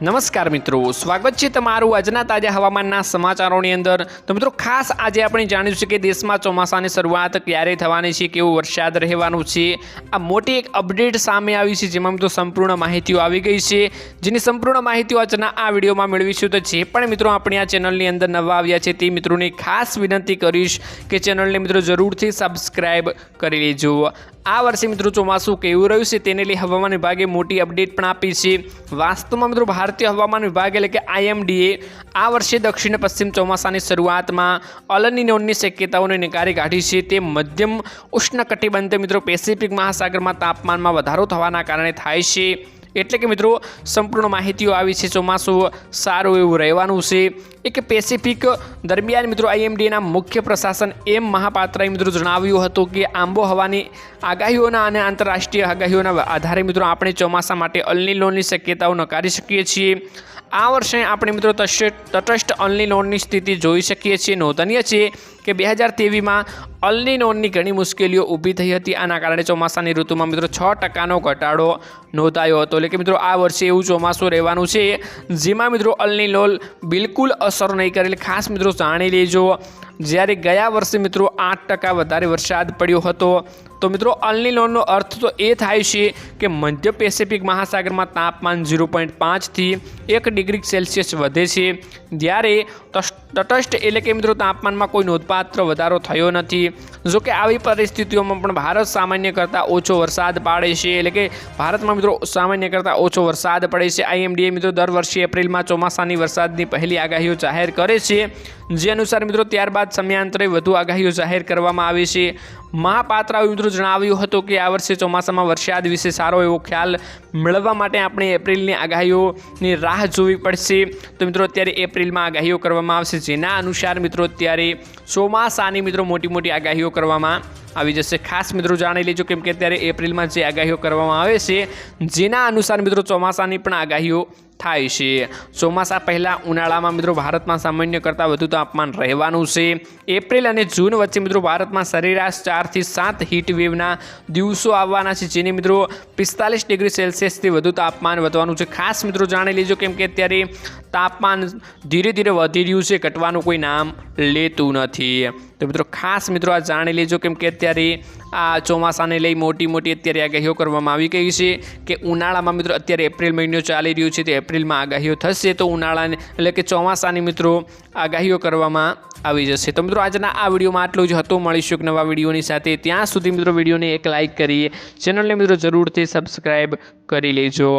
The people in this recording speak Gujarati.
નમસ્કાર મિત્રો, સ્વાગત છે તમારું આજના તાજા હવામાનના સમાચારોની અંદર. તો મિત્રો, ખાસ આજે આપણે જાણીશું કે દેશમાં ચોમાસાની શરૂઆત ક્યારે થવાની છે, કેવો વરસાદ રહેવાનો છે, આ મોટી એક અપડેટ સામે આવી છે, જેમાં મિત્રો સંપૂર્ણ માહિતીઓ આવી ગઈ છે. જેની સંપૂર્ણ માહિતીઓ આજના આ વિડીયોમાં મેળવીશું. તો જે પણ મિત્રો આપણે આ ચેનલની અંદર નવા આવ્યા છે, તે મિત્રોને ખાસ વિનંતી કરીશ કે ચેનલને મિત્રો જરૂરથી સબસ્ક્રાઈબ કરી લેજો. આ વર્ષે મિત્રો ચોમાસું કેવું રહ્યું છે તેને લઈ હવામાન વિભાગે મોટી અપડેટ પણ આપી છે. વાસ્તવમાં મિત્રો ભારતીય હવામાન વિભાગ એટલે કે આઈએમડીએ આ વર્ષે દક્ષિણ પશ્ચિમ ચોમાસાની શરૂઆતમાં અલનીનોનની શક્યતાઓને નકારી કાઢી છે. તે મધ્યમ ઉષ્ણકટિબંધ મિત્રો પેસિફિક મહાસાગરમાં તાપમાનમાં વધારો થવાના કારણે થાય છે. એટલે કે મિત્રો, સંપૂર્ણ માહિતીઓ આવી છે, ચોમાસું સારું એવું રહેવાનું છે. એક પેસિફિક દરમિયાન મિત્રો આઈએમડીના મુખ્ય પ્રશાસન એમ મહાપાત્રાએ મિત્રો જણાવ્યું હતું કે, આંબોહવાની આગાહીઓના અને આંતરરાષ્ટ્રીય આગાહીઓના આધારે મિત્રો, આપણે ચોમાસા માટે અલની લોનની શક્યતાઓ નકારી શકીએ છીએ. આ વર્ષે આપણે મિત્રો તટસ્થ અલની લોનની સ્થિતિ જોઈ શકીએ છીએ. નોંધનીય છે કે બે હજાર તેવીમાં અલની લોનની ઘણી મુશ્કેલીઓ ઊભી થઈ હતી. આના કારણે ચોમાસાની ઋતુમાં મિત્રો છ ટકાનો ઘટાડો નોંધાયો હતો. એટલે કે મિત્રો આ વર્ષે એવું ચોમાસું રહેવાનું છે, જેમાં મિત્રો અલની લોન બિલકુલ અસર નહીં કરેલી ખાસ મિત્રો જાણી લેજો, જ્યારે ગયા વર્ષે મિત્રો આઠ ટકા વધારે વરસાદ પડ્યો હતો તો મિત્રો અલની લોનનો અર્થ તો એ થાય છે કે મધ્ય પેસિફિક મહાસાગરમાં તાપમાન ઝીરો પોઈન્ટ પાંચથી એક ડિગ્રી સેલ્સિયસ વધે છે. જ્યારે તટસ્થ એટલે કે મિત્રો, તાપમાનમાં કોઈ નોંધપાત્ર વધારો થયો નથી. જો કે આવી પરિસ્થિતિઓમાં પણ ભારત સામાન્ય કરતાં ઓછો વરસાદ પાડે છે. એટલે કે ભારતમાં મિત્રો, સામાન્ય કરતાં ઓછો વરસાદ પડે છે. આઈએમડીએ મિત્રો દર વર્ષે એપ્રિલમાં ચોમાસાની વરસાદની પહેલી આગાહીઓ જાહેર કરે છે. જે અનુસાર મિત્રો, ત્યારબાદ સમયાંતરે વધુ આગાહીઓ જાહેર કરવામાં આવે છે. મહાપાત્ર મિત્રો જણાવ્યું હતું કે આ વર્ષે ચોમાસામાં વરસાદ વિશે સારો એવો ખ્યાલ મેળવવા માટે આપણે એપ્રિલની આગાહીઓની રાહ જોવી પડશે. તો મિત્રો, અત્યારે એપ્રિલમાં આગાહીઓ કરવામાં આવશે. જેના અનુસાર મિત્રો, અત્યારે ચોમાસાની મિત્રો મોટી મોટી આગાહીઓ કરવામાં આવી જશે. ખાસ મિત્રો જાણી લેજો કેમ કે અત્યારે એપ્રિલમાં જે આગાહીઓ કરવામાં આવે છે, જેના અનુસાર મિત્રો ચોમાસાની પણ આગાહીઓ થાય છે. ચોમાસા પહેલાં ઉનાળામાં મિત્રો ભારતમાં સામાન્ય કરતાં વધુ તાપમાન રહેવાનું છે. એપ્રિલ અને જૂન વચ્ચે મિત્રો ભારતમાં સરેરાશ ચારથી સાત વેવના દિવસો આવવાના છે, જેને મિત્રો પિસ્તાલીસ ડિગ્રી સેલ્સિયસથી વધુ તાપમાન વધવાનું છે. ખાસ મિત્રો જાણી લેજો કેમ કે અત્યારે તાપમાન ધીરે ધીરે વધી રહ્યું છે, ઘટવાનું કોઈ નામ લેતું નથી. તો મિત્રો ખાસ મિત્રો આ જાણી લેજો કેમ કે અત્યારે આ ચોમાસાને લઈ મોટી મોટી અત્યારે આગાહીઓ કરવામાં આવી ગઈ છે કે ઉનાળામાં મિત્રો અત્યારે એપ્રિલ મહિનો ચાલી રહ્યો છે, તો એપ્રિલમાં આગાહીઓ થશે તો ઉનાળાને એટલે કે ચોમાસાની મિત્રો આગાહીઓ કરવામાં આવી જશે. તો મિત્રો આજના આ વિડીયોમાં આટલું જ હતું. મળીશું એક નવા વિડીયોની સાથે. ત્યાં સુધી મિત્રો વિડીયોને એક લાઇક કરીએ ચેનલને મિત્રો જરૂરથી સબસ્ક્રાઈબ કરી લેજો.